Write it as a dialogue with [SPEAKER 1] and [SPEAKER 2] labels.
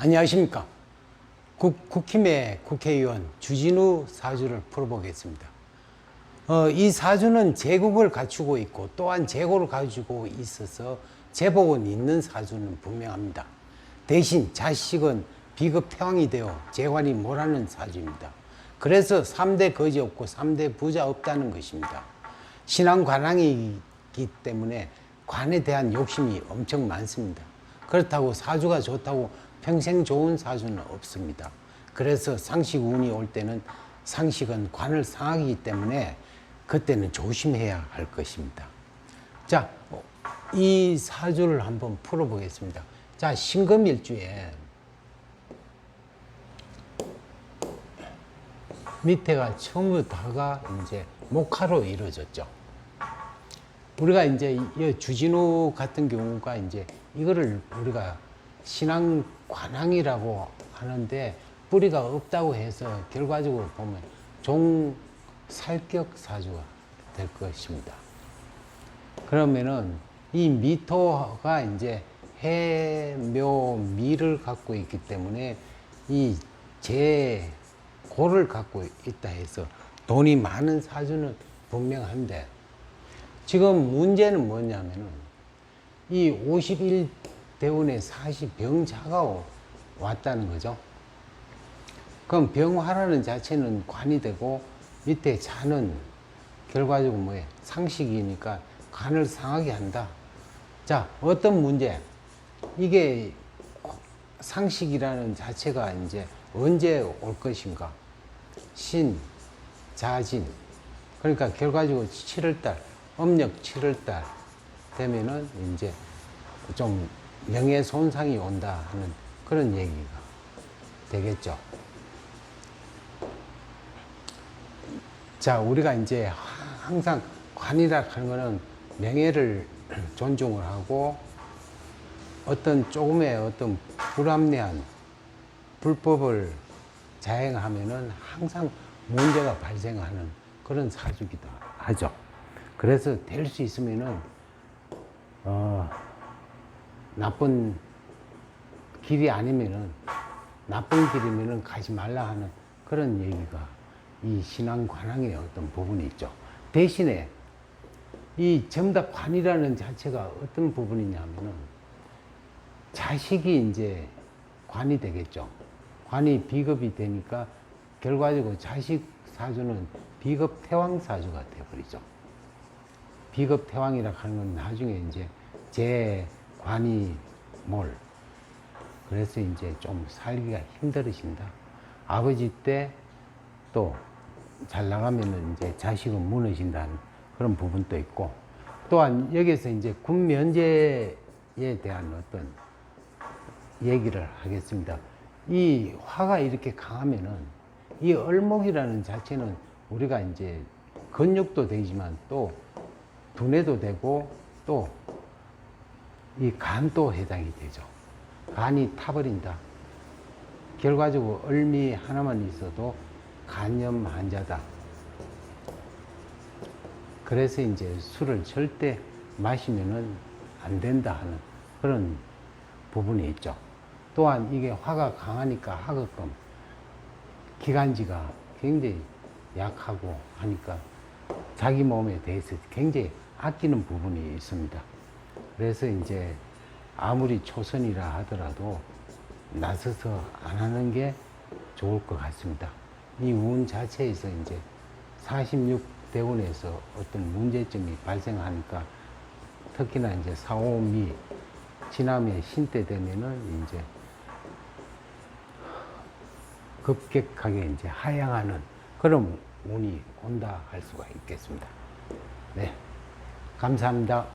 [SPEAKER 1] 안녕하십니까. 국, 국힘의 국회의원 주진우 사주를 풀어보겠습니다. 어, 이 사주는 제국을 갖추고 있고 또한 재고를 가지고 있어서 제복은 있는 사주는 분명합니다. 대신 자식은 비급 태왕이 되어 재관이 몰하는 사주입니다. 그래서 3대 거지 없고 3대 부자 없다는 것입니다. 신앙 관왕이기 때문에 관에 대한 욕심이 엄청 많습니다. 그렇다고 사주가 좋다고 평생 좋은 사주는 없습니다. 그래서 상식 운이 올 때는 상식은 관을 상하기 때문에 그때는 조심해야 할 것입니다. 자, 어, 이 사주를 한번 풀어보겠습니다. 자, 신금일주에 밑에가 전부 다가 이제 목화로 이루어졌죠. 우리가 이제 이 주진우 같은 경우가 이제 이거를 우리가 신앙 관왕이라고 하는데 뿌리가 없다고 해서 결과적으로 보면 종 살격 사주가 될 것입니다. 그러면은 이 미토가 이제 해묘미를 갖고 있기 때문에 이 재고를 갖고 있다 해서 돈이 많은 사주는 분명한데 지금 문제는 뭐냐면은 이 51 대운에 40병자가 왔다는 거죠. 그럼 병화라는 자체는 관이 되고 밑에 자는 결과적으로 뭐예요? 상식이니까 간을 상하게 한다. 자, 어떤 문제? 이게 상식이라는 자체가 이제 언제 올 것인가? 신, 자진. 그러니까 결과적으로 7월달, 음력 7월달 되면은 이제 좀 명예 손상이 온다 하는 그런 얘기가 되겠죠. 자, 우리가 이제 항상 관이라 하는 거는 명예를 존중을 하고 어떤 조금의 어떤 불합리한 불법을 자행하면은 항상 문제가 발생하는 그런 사주기도 하죠. 그래서 될 수 있으면은 어, 나쁜 길이 아니면은 나쁜 길이면은 가지 말라 하는 그런 얘기가 이 신앙 관항의 어떤 부분이 있죠. 대신에 이 정답 관이라는 자체가 어떤 부분이냐면은 자식이 이제 관이 되겠죠. 관이 비급이 되니까 결과적으로 자식 사주는 비급 태왕 사주가 되어버리죠. 비급 태왕이라 하는 건 나중에 이제 제 관이 몰. 그래서 이제 좀 살기가 힘들으신다. 아버지 때 또 잘 나가면은 이제 자식은 무너진다는 그런 부분도 있고 또한 여기서 이제 군 면제에 대한 어떤 얘기를 하겠습니다. 이 화가 이렇게 강하면은 이 얼목이라는 자체는 우리가 이제 근육도 되지만 또 두뇌도 되고 또 이 간도 해당이 되죠. 간이 타버린다. 결과적으로 얼미 하나만 있어도 간염 환자다. 그래서 이제 술을 절대 마시면은 안 된다 하는 그런 부분이 있죠. 또한 이게 화가 강하니까 하급금, 기관지가 굉장히 약하고 하니까 자기 몸에 대해서 굉장히 아끼는 부분이 있습니다. 그래서 이제 아무리 초선이라 하더라도 나서서 안 하는 게 좋을 것 같습니다. 이 운 자체에서 이제 46대운에서 어떤 문제점이 발생하니까 특히나 이제 사오미 지남의 신때 되면은 이제 급격하게 이제 하향하는 그런 운이 온다 할 수가 있겠습니다. 네. 감사합니다.